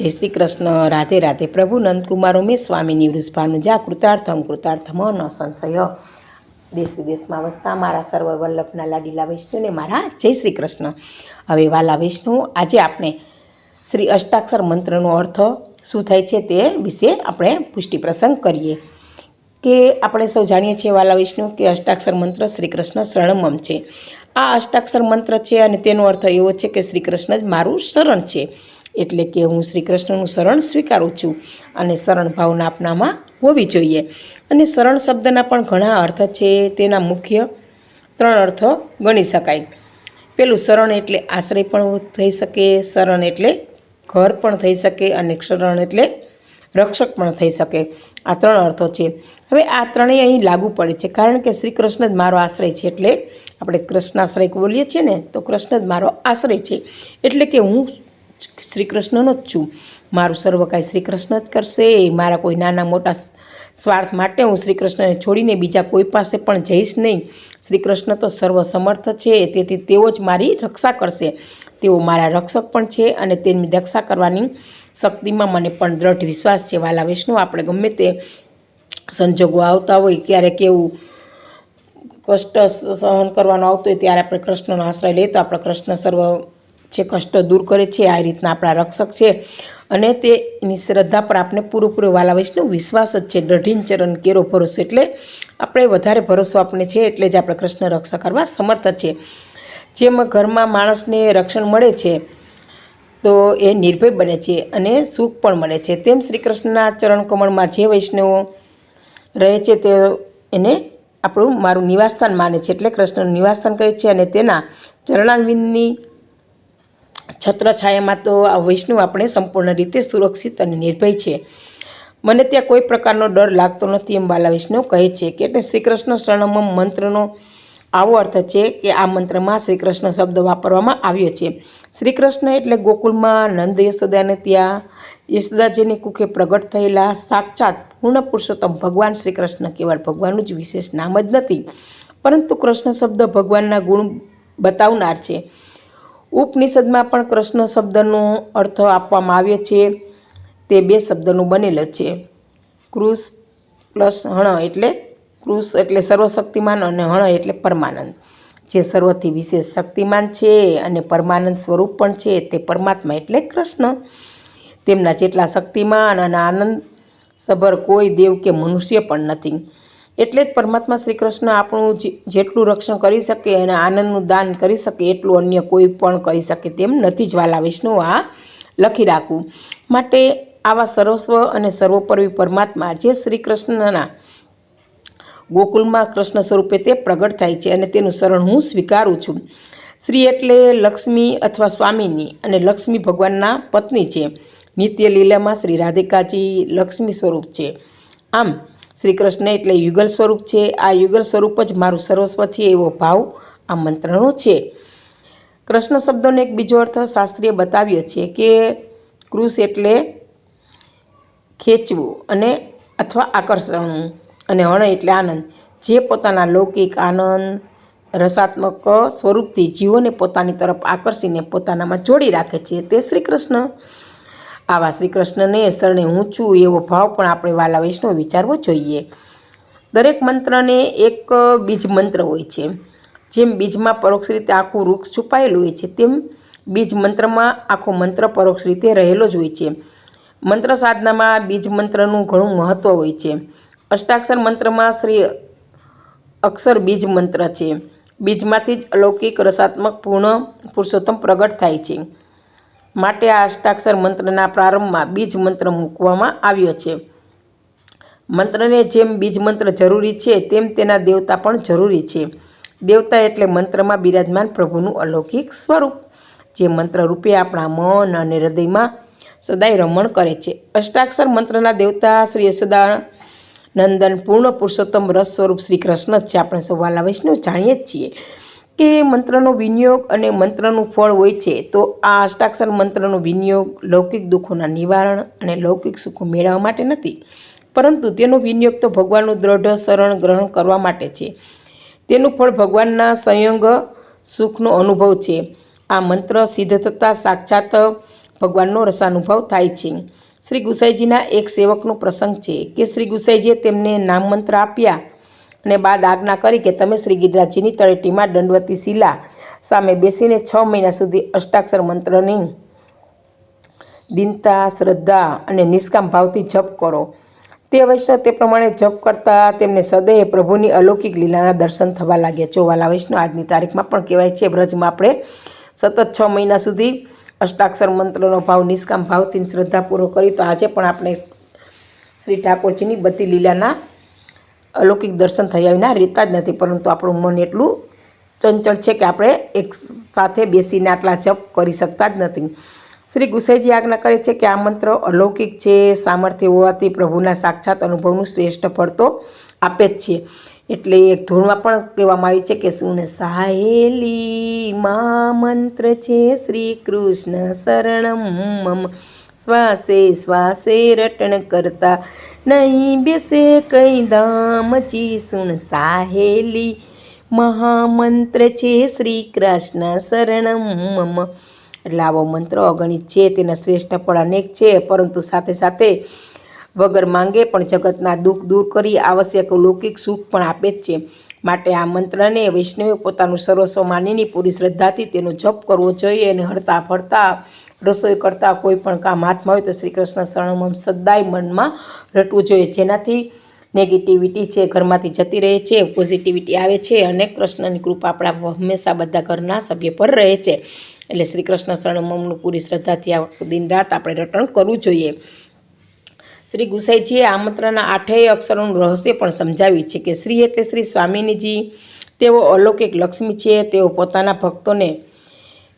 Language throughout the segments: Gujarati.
જય શ્રી કૃષ્ણ. રાધે રાધે. પ્રભુ નંદકુમારો મેં સ્વામીની વૃષભાનુજા કૃતાર્થમ કૃતાર્થમ ન સંશય. દેશ વિદેશમાં વસતા મારા સર્વ વલ્લભના લાડીલા વૈષ્ણુને મારા જય શ્રી કૃષ્ણ. હવે વાલા વૈષ્ણુ આજે આપણે શ્રી અષ્ટાક્ષર મંત્રનો અર્થ શું થાય છે તે વિશે આપણે પુષ્ટિ પ્રસંગ કરીએ. કે આપણે સૌ જાણીએ છીએ વાલા વિષ્ણુ કે અષ્ટાક્ષર મંત્ર શ્રી કૃષ્ણ શરણમમ છે. આ અષ્ટાક્ષર મંત્ર છે અને તેનો અર્થ એવો છે કે શ્રી કૃષ્ણ જ મારું શરણ છે. એટલે કે હું શ્રી કૃષ્ણનું શરણ સ્વીકારું છું અને શરણ ભાવના આપનામાં હોવી જોઈએ. અને શરણ શબ્દના પણ ઘણા અર્થ છે, તેના મુખ્ય ત્રણ અર્થ ગણી શકાય. પેલું શરણ એટલે આશ્રય પણ થઈ શકે, શરણ એટલે ઘર પણ થઈ શકે અને શરણ એટલે રક્ષક પણ થઈ શકે. આ ત્રણ અર્થો છે. હવે આ ત્રણેય અહીં લાગુ પડે છે, કારણ કે શ્રી કૃષ્ણ જ મારો આશ્રય છે. એટલે આપણે કૃષ્ણાશ્રય બોલીએ છીએ ને, તો કૃષ્ણ જ મારો આશ્રય છે. એટલે કે હું શ્રી કૃષ્ણનો જ છું. મારું સર્વ કાંઈ શ્રી કૃષ્ણ જ કરશે. મારા કોઈ નાના મોટા સ્વાર્થ માટે હું શ્રી કૃષ્ણને છોડીને બીજા કોઈ પાસે પણ જઈશ નહીં. શ્રી કૃષ્ણ તો સર્વ સમર્થ છે, તેથી તેઓ જ મારી રક્ષા કરશે. તેઓ મારા રક્ષક પણ છે અને તેમની રક્ષા કરવાની શક્તિમાં મને પણ દ્રઢ વિશ્વાસ છે. વાલા વિષ્ણુ, આપણે ગમે તે સંજોગો આવતા હોય, ક્યારેક એવું કષ્ટ સહન કરવાનો આવતો હોય, ત્યારે આપણે કૃષ્ણનો આશ્રય લઈએ તો આપણા કૃષ્ણ સર્વ જે કષ્ટ દૂર કરે છે, આ રીતના આપણા રક્ષક છે. અને તે એની શ્રદ્ધા પર આપણે પૂરેપૂરો વાલા વૈષ્ણવ વિશ્વાસ જ છે. દઢીન ચરણ કેરો ભરોસો એટલે આપણે વધારે ભરોસો આપણે છે એટલે જ આપણે કૃષ્ણ રક્ષા કરવા સમર્થ છે. જેમ ઘરમાં માણસને રક્ષણ મળે છે, તો એ નિર્ભય બને છે અને સુખ પણ મળે છે. તેમ શ્રી કૃષ્ણના ચરણ કમળમાં જે વૈષ્ણવો રહે છે, તે એને આપણું મારું નિવાસસ્થાન માને છે. એટલે કૃષ્ણનું નિવાસસ્થાન કહે છે અને તેના ચરણારવિંદની છત્રછાયામાં તો આ વૈષ્ણવ આપણે સંપૂર્ણ રીતે સુરક્ષિત અને નિર્ભય છે. મને ત્યાં કોઈ પ્રકારનો ડર લાગતો નથી એમ બાલા વૈષ્ણવ કહે છે કે એટલે શ્રી કૃષ્ણ શરણમ મંત્રનો આવો અર્થ છે કે આ મંત્રમાં શ્રી કૃષ્ણ શબ્દ વાપરવામાં આવ્યો છે. શ્રી કૃષ્ણ એટલે ગોકુલમાં નંદ યશોદાને ત્યાં, યશોદાજીની કુખે પ્રગટ થયેલા સાક્ષાત પૂર્ણ પુરુષોત્તમ ભગવાન શ્રી કૃષ્ણ કેવળ ભગવાનનું જ વિશેષ નામ જ નથી. પરંતુ કૃષ્ણ શબ્દ ભગવાનના ગુણ બતાવનાર છે. ઉપનિષદમાં પણ કૃષ્ણ શબ્દનો અર્થ આપવામાં આવ્યો છે. તે બે શબ્દનું બનેલો છે. કૃષ પ્લસ હણ એટલે કૃષ એટલે સર્વશક્તિમાન અને હણ એટલે પરમાનંદ. જે સર્વથી વિશેષ શક્તિમાન છે અને પરમાનંદ સ્વરૂપ પણ છે તે પરમાત્મા એટલે કૃષ્ણ. તેમના જેટલા શક્તિમાન અને આનંદ સભર કોઈ દેવ કે મનુષ્ય પણ નથી. એટલે જ પરમાત્મા શ્રી કૃષ્ણ આપણું જેટલું રક્ષણ કરી શકે અને આનંદનું દાન કરી શકે, એટલું અન્ય કોઈ પણ કરી શકે તેમ નથી જ વાલા વિષ્ણુ આ લખી રાખવું. માટે આવા સર્વસ્વ અને સર્વોપરી પરમાત્મા જે શ્રી કૃષ્ણના ગોકુલમાં કૃષ્ણ સ્વરૂપે તે પ્રગટ થાય છે અને તેનું શરણ હું સ્વીકારું છું. શ્રી એટલે લક્ષ્મી અથવા સ્વામીની અને લક્ષ્મી ભગવાનના પત્ની છે. નિત્ય લીલામાં શ્રી રાધિકાજી લક્ષ્મી સ્વરૂપ છે. આમ શ્રી કૃષ્ણ એટલે યુગલ સ્વરૂપ છે. આ યુગલ સ્વરૂપ જ મારું સર્વસ્વ છે એવો ભાવ આ મંત્રનો છે. કૃષ્ણ શબ્દોનો એક બીજો અર્થ શાસ્ત્રીય બતાવ્યો છે કે કૃષ એટલે ખેંચવું અને અથવા આકર્ષણવું અને હણ એટલે આનંદ. જે પોતાના લૌકિક આનંદ, રસાત્મક સ્વરૂપથી જીવોને પોતાની તરફ આકર્ષીને પોતાનામાં જોડી રાખે છે. તે શ્રી કૃષ્ણ આવા શ્રી કૃષ્ણને શરણે હું છું એવો ભાવ પણ આપણે વાલા વૈષ્ણવ વિચારવો જોઈએ. દરેક મંત્રને એક બીજ મંત્ર હોય છે. જેમ બીજમાં પરોક્ષ રીતે આખું વૃક્ષ છુપાયેલું હોય છે, તેમ બીજ મંત્રમાં આખો મંત્ર પરોક્ષ રીતે રહેલો જ હોય છે. મંત્ર સાધનામાં બીજ મંત્રનું ઘણું મહત્ત્વ હોય છે. અષ્ટાક્ષર મંત્રમાં શ્રી અક્ષર બીજ મંત્ર છે. બીજમાંથી જ અલૌકિક, રસાત્મક, પૂર્ણ, પુરુષોત્તમ પ્રગટ થાય છે. માટે આ અષ્ટાક્ષર મંત્રના પ્રારંભમાં બીજ મંત્ર મૂકવામાં આવ્યો છે. મંત્રને જેમ બીજ મંત્ર જરૂરી છે, તેમ તેના દેવતા પણ જરૂરી છે. દેવતા એટલે મંત્રમાં બિરાજમાન પ્રભુનું અલૌકિક સ્વરૂપ, જે મંત્ર રૂપે આપણા મન અને હૃદયમાં સદાય રમણ કરે છે. અષ્ટાક્ષર મંત્રના દેવતા શ્રી યશોદા નંદન પૂર્ણ પુરુષોત્તમ રસ સ્વરૂપ શ્રી કૃષ્ણ જ છે. આપણે સૌ વાલા વૈષ્ણવ જાણીએ જ છીએ. કે મંત્રનો વિનિયોગ અને મંત્રનું ફળ હોય છે, તો આ અષ્ટાક્ષર મંત્રનો વિનિયોગ લૌકિક દુઃખોના નિવારણ અને લૌકિક સુખો મેળવવા માટે નથી, પરંતુ તેનો વિનિયોગ તો ભગવાનનું દ્રઢ શરણ ગ્રહણ કરવા માટે છે. તેનું ફળ ભગવાનના સંયોગ સુખનો અનુભવ છે. આ મંત્ર સિદ્ધ થતાં સાક્ષાત ભગવાનનો રસાનુભવ થાય છે. શ્રી ગુસાઈજીના એક સેવકનો પ્રસંગ છે કે શ્રી ગુસાઈજીએ તેમને નામ મંત્ર આપ્યા અને બાદ આજ્ઞા કરી કે તમે શ્રી ગિરિરાજજીની તળેટીમાં દંડવતી શિલા સામે બેસીને છ મહિના સુધી અષ્ટાક્ષર મંત્રની દિનતા, શ્રદ્ધા અને નિષ્કામ ભાવથી જપ કરો. તે વૈષ્ણવ તે પ્રમાણે જપ કરતા તેમને સદૈવ પ્રભુની અલૌકિક લીલાના દર્શન થવા લાગ્યા. ચોવાલા વૈષ્ણવ આજની તારીખમાં પણ કહેવાય છે વ્રજમાં આપણે સતત છ મહિના સુધી અષ્ટાક્ષર મંત્રનો ભાવ, નિષ્કામ ભાવથી શ્રદ્ધા પૂરો કરી તો આજે પણ આપણે શ્રી ઠાકોરજીની બધી લીલાના અલૌકિક દર્શન થયા વિના રહેતા જ નથી, પરંતુ આપણું મન એટલું ચંચળ છે કે આપણે એક સાથે બેસીને આટલા જપ કરી શકતા જ નથી. શ્રી ગુસાઈજી આજ્ઞા કરે છે કે આ મંત્ર અલૌકિક છે, સામર્થ્ય હોવાથી પ્રભુના સાક્ષાત અનુભવનું શ્રેષ્ઠ ફળ તો આપે જ છે. એટલે એક ધૂળમાં પણ કહેવામાં આવી છે કે શું સાહેલી મા મંત્ર છે શ્રી કૃષ્ણ શરણમ મમ. શ્વાસે શ્વાસે રટણ કરતા નહીં બેસે કઈ દામચી સુણ સાહેલી. મહામંત્ર છે શ્રી કૃષ્ણ શરણમ મમ. એટલે આવો મંત્ર, અગણિત છે, તેના શ્રેષ્ઠ પણ અનેક છે, પરંતુ સાથે સાથે વગર માંગે પણ જગતના દુઃખ દૂર કરી આવશ્યક લૌકિક સુખ પણ આપે જ છે. માટે આ મંત્રને વૈષ્ણવે પોતાનું સર્વસ્વ માનીની પૂરી શ્રદ્ધાથી તેનો જપ કરવો જોઈએ અને હરતા ફરતા રસોઈ કરતાં કોઈ પણ કામ હાથમાં હોય તો શ્રી કૃષ્ણ શરણમ સદાય મનમાં રટવું જોઈએ. જેનાથી નેગેટિવિટી છે, ઘરમાંથી જતી રહે છે પોઝિટિવિટી આવે છે અને કૃષ્ણની કૃપા આપણા હંમેશા બધા ઘરના સભ્ય પર રહે છે. એટલે શ્રી કૃષ્ણ શરણમનું પૂરી શ્રદ્ધાથી આ દિન રાત આપણે રટણ કરવું જોઈએ. શ્રી ગુસાઈજીએ આ મંત્રના આઠેય અક્ષરોનું રહસ્ય પણ સમજાવ્યું છે કે શ્રી એટલે શ્રી સ્વામિનીજી, તેઓ અલૌકિક લક્ષ્મી છે, તેઓ પોતાના ભક્તોને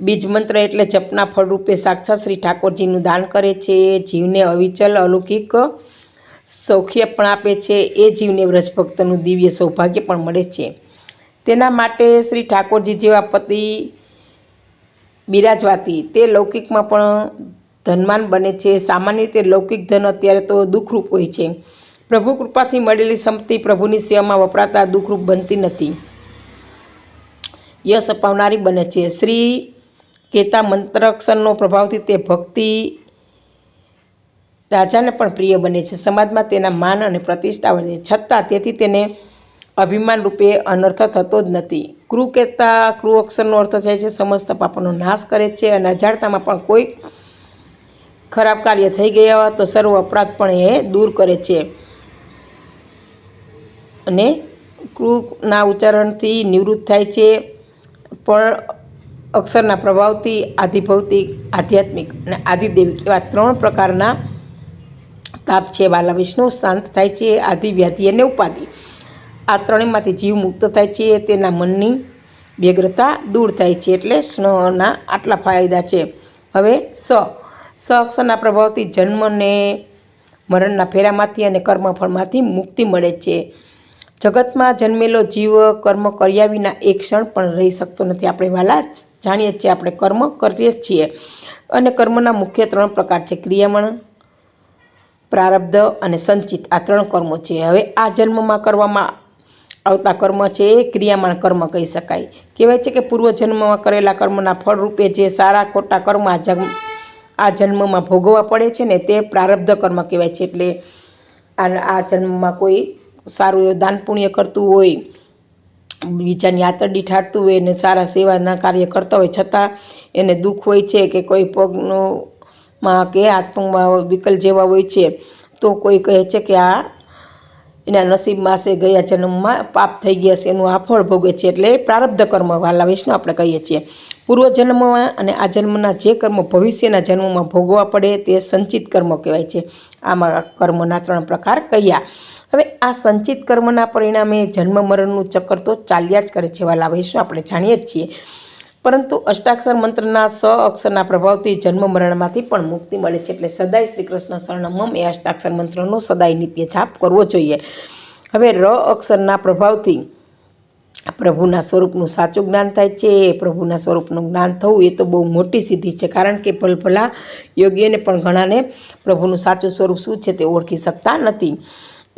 બીજ મંત્ર એટલે જપના ફળરૂપે સાક્ષાત શ્રી ઠાકોરજીનું દાન કરે છે. જીવને અવિચલ, અલૌકિક સૌખ્ય પણ આપે છે. એ જીવને વ્રજભક્તનું દિવ્ય સૌભાગ્ય પણ મળે છે. તેના માટે શ્રી ઠાકોરજી જેવા પતિ બિરાજવાતી તે લૌકિકમાં પણ ધનવાન બને છે. સામાન્ય રીતે લૌકિક ધન અત્યારે તો દુઃખરૂપ હોય છે. પ્રભુ કૃપાથી મળેલી સંપત્તિ પ્રભુની સેવામાં વપરાતા દુઃખરૂપ બનતી નથી. યશ અપાવનારી બને છે. શ્રી કહેતા મંત્રાક્ષરનો પ્રભાવથી તે ભક્તિ રાજાને પણ પ્રિય બને છે. સમાજમાં તેના માન અને પ્રતિષ્ઠા વધે છતાં તેથી તેને અભિમાન રૂપે અનર્થ થતો જ નથી. ક્રુ કહેતા ક્રુ અક્ષરનો અર્થ થાય છે, સમસ્ત પાપનો નાશ કરે છે અને અજાણતામાં પણ કોઈ ખરાબ કાર્ય થઈ ગયા હોય તો સર્વ અપરાધ પણ એ દૂર કરે છે. અને ક્રુના ઉચ્ચારણથી નિવૃત્ત થાય છે. પણ અક્ષરના પ્રભાવથી આધિભૌતિક, આધ્યાત્મિક અને આધિદેવિક એવા ત્રણ પ્રકારના તાપ છે. બાલા વિષ્ણુ શાંત થાય છે, આધિ વ્યાધિ અને ઉપાધિ. આ ત્રણેયમાંથી જીવ મુક્ત થાય છે, તેના મનની વ્યગ્રતા દૂર થાય છે એટલે સ્નના આટલા ફાયદા છે. હવે સ સ અક્ષરના પ્રભાવથી જન્મને મરણના ફેરામાંથી અને કર્મફળમાંથી મુક્તિ મળે છે. જગતમાં જન્મેલો જીવ કર્મ કર્યા વિના એક ક્ષણ પણ રહી શકતો નથી. આપણે વાલા જાણીએ છીએ, આપણે કર્મ કરીએ છીએ. અને કર્મના મુખ્ય ત્રણ પ્રકાર છે, ક્રિયામણ, પ્રારબ્ધ અને સંચિત. આ ત્રણ કર્મો છે. હવે આ જન્મમાં કરવામાં આવતા કર્મ છે એ ક્રિયામાણ કર્મ કહી શકાય. કહેવાય છે કે પૂર્વજન્મમાં કરેલા કર્મના ફળરૂપે જે સારા ખોટા કર્મ આ જન્મ, આ જન્મમાં ભોગવવા પડે છે ને તે પ્રારબ્ધ કર્મ કહેવાય છે. એટલે આ આ જન્મમાં કોઈ સારું એવું દાન પુણ્ય કરતું હોય બીજાની આતરડી ઠારતું હોય ને સારા સેવાના કાર્ય કરતા હોય, છતાં એને દુઃખ હોય છે કે કોઈ પગનો માં કે હાથ વિકલ જેવા હોય છે, તો કોઈ કહે છે કે આ એના નસીબમાં છે ગયા જન્મમાં પાપ થઈ ગયા છે, એનું આ ફળ ભોગે છે, એટલે પ્રારબ્ધ કર્મ વાલા વિષ્ણુ આપણે કહીએ છીએ. પૂર્વજન્મમાં અને આ જન્મના જે કર્મ ભવિષ્યના જન્મમાં ભોગવા પડે તે સંચિત કર્મ કહેવાય છે. આમાં કર્મના ત્રણ પ્રકાર કયા? હવે આ સંચિત કર્મના પરિણામે જન્મ મરણનું ચક્કર તો ચાલ્યા જ કરે છે વાલા વૈષ્ણવ આપણે જાણીએ જ છીએ. પરંતુ અષ્ટાક્ષર મંત્રના સ અક્ષરના પ્રભાવથી જન્મ મરણમાંથી પણ મુક્તિ મળે છે એટલે સદાય શ્રી કૃષ્ણ શરણમમ એ અષ્ટાક્ષર મંત્રનો સદાય નિત્ય જાપ કરવો જોઈએ. હવે ર અક્ષરના પ્રભાવથી પ્રભુના સ્વરૂપનું સાચું જ્ઞાન થાય છે પ્રભુના સ્વરૂપનું જ્ઞાન થવું એ તો બહુ મોટી સિદ્ધિ છે, કારણ કે ભલભલા યોગ્યને પણ ઘણાને પ્રભુનું સાચું સ્વરૂપ શું છે તે ઓળખી શકતા નથી.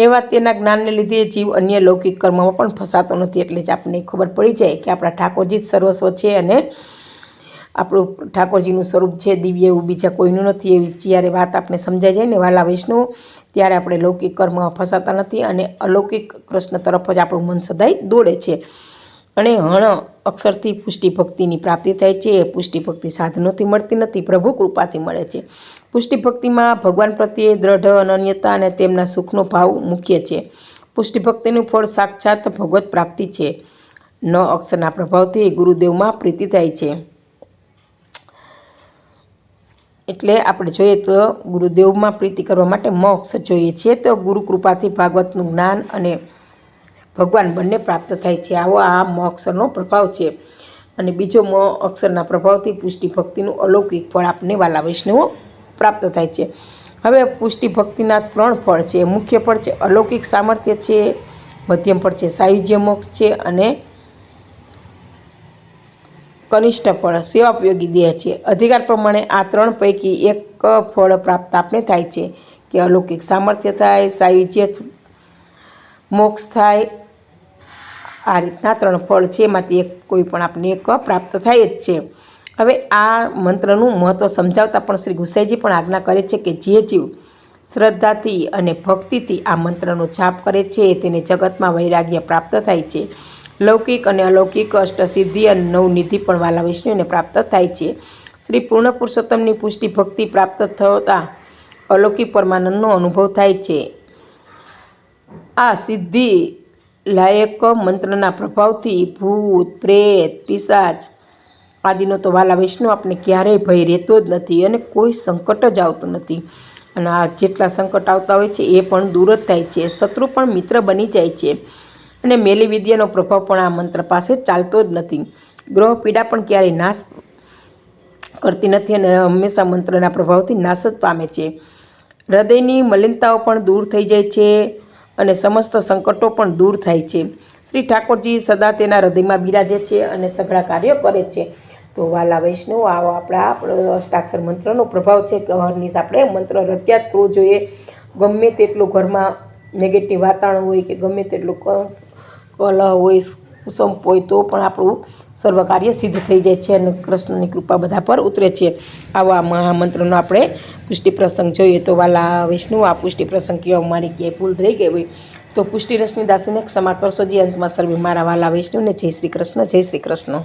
એવા તેના જ્ઞાનને લીધે જીવ અન્ય લૌકિક કર્મમાં પણ ફસાતો નથી એટલે જ આપણને ખબર પડી જાય કે આપણા ઠાકોરજી જ સર્વસ્વ છે અને આપણું ઠાકોરજીનું સ્વરૂપ છે, દિવ્ય એવું બીજા કોઈનું નથી. એવી જ્યારે વાત આપણે સમજાઈ જાય ને વાલા વૈષ્ણવ ત્યારે આપણે લૌકિક કર્મમાં ફસાતા નથી અને અલૌકિક કૃષ્ણ તરફ જ આપણું મન સદાય દોડે છે. અને હણ અક્ષરથી પુષ્ટિ ભક્તિની પ્રાપ્તિ થાય છે. એ પુષ્ટિ ભક્તિ સાધનોથી મળતી નથી, પ્રભુ કૃપાથી મળે છે. પુષ્ટિ ભક્તિમાં ભગવાન પ્રત્યે દ્રઢ અનન્યતા અને તેમના સુખનો ભાવ મુખ્ય છે. પુષ્ટિ ભક્તિનું ફળ સાક્ષાત ભગવત પ્રાપ્તિ છે. ન અક્ષરના પ્રભાવથી ગુરુદેવમાં પ્રીતિ થાય છે. એટલે આપણે જોઈએ તો ગુરુદેવમાં પ્રીતિ કરવા માટે મોક્ષ જોઈએ છીએ તો ગુરુ કૃપાથી ભાગવતનું જ્ઞાન અને ભગવાન બંને પ્રાપ્ત થાય છે. આવો આ મ અક્ષરનો પ્રભાવ છે. અને બીજો મ અક્ષરના પ્રભાવથી પુષ્ટિ ભક્તિનું અલૌકિક ફળ આપને વાલા વૈષ્ણવો પ્રાપ્ત થાય છે. હવે પુષ્ટિ ભક્તિના ત્રણ ફળ છે. મુખ્ય ફળ છે અલૌકિક સામર્થ્ય છે, મધ્યમ ફળ છે સાયુજ્ય મોક્ષ છે અને કનિષ્ઠ ફળ સેવાપયોગી દેહ છે. અધિકાર પ્રમાણે આ ત્રણ પૈકી એક ફળ પ્રાપ્ત આપને થાય છે કે અલૌકિક સામર્થ્ય થાય, સાયુજ્ય મોક્ષ થાય આ રીતના ત્રણ ફળ છે, એમાંથી એક કોઈ પણ આપને એક પ્રાપ્ત થાય જ છે. હવે આ મંત્રનું મહત્ત્વ સમજાવતા પણ શ્રી ગુસાઈજી પણ આજ્ઞા કરે છે કે જે જીવ શ્રદ્ધાથી અને ભક્તિથી આ મંત્રનો જાપ કરે છે તેને જગતમાં વૈરાગ્ય પ્રાપ્ત થાય છે. લૌકિક અને અલૌકિક અષ્ટસિદ્ધિ અને નવનિધિ પણ વાલા વિષ્ણુને પ્રાપ્ત થાય છે. શ્રી પૂર્ણ પુરુષોત્તમની પુષ્ટિ ભક્તિ પ્રાપ્ત થતાં અલૌકિક પરમાનંદનો અનુભવ થાય છે. આ સિદ્ધિ લાયક મંત્રના પ્રભાવથી ભૂત, પ્રેત, પિશાચ આદિનો તો વાલા વિષ્ણુ આપણે ક્યારેય ભય રહેતો જ નથી અને કોઈ સંકટ જ આવતું નથી. અને આ જેટલા સંકટ આવતા હોય છે, એ પણ દૂર જ થાય છે. શત્રુ પણ મિત્ર બની જાય છે. અને મેલી વિદ્યાનો પ્રભાવ પણ આ મંત્ર પાસે ચાલતો જ નથી. ગ્રહ પીડા પણ ક્યારેય નાશ કરતી નથી અને હંમેશા મંત્રના પ્રભાવથી નાશ જ પામે છે. હૃદયની મલિનતાઓ પણ દૂર થઈ જાય છે. અને સમસ્ત સંકટો પણ દૂર થાય છે. શ્રી ઠાકોરજી સદા તેના હૃદયમાં બિરાજે છે અને સઘળા કાર્યો કરે છે. તો વાલા વૈષ્ણવ, આવો આપણા અષ્ટાક્ષર મંત્રનો પ્રભાવ છે. કે આપણે મંત્ર રટ્યા જ કરવો જોઈએ. ગમે તેટલું ઘરમાં નેગેટિવ વાતાવરણ હોય કે ગમે તેટલું કલહ હોય કુસંપ હોય તો પણ આપણું સર્વ કાર્ય સિદ્ધ થઈ જાય છે અને કૃષ્ણની કૃપા બધા પર ઉતરે છે. આવા મહામંત્રનો આપણે પુષ્ટિ પ્રસંગ જોઈએ તો વાલા વિષ્ણુ આ પુષ્ટિ પ્રસંગ કેવા મારી ક્યાંય ભૂલ રહી ગઈ હોય. તો પુષ્ટિ રસની દાસીને ક્ષમા કરશો. જે અંતમાં સર્વે મારા વાલા વિષ્ણુને. જય શ્રી કૃષ્ણ, જય શ્રી કૃષ્ણ.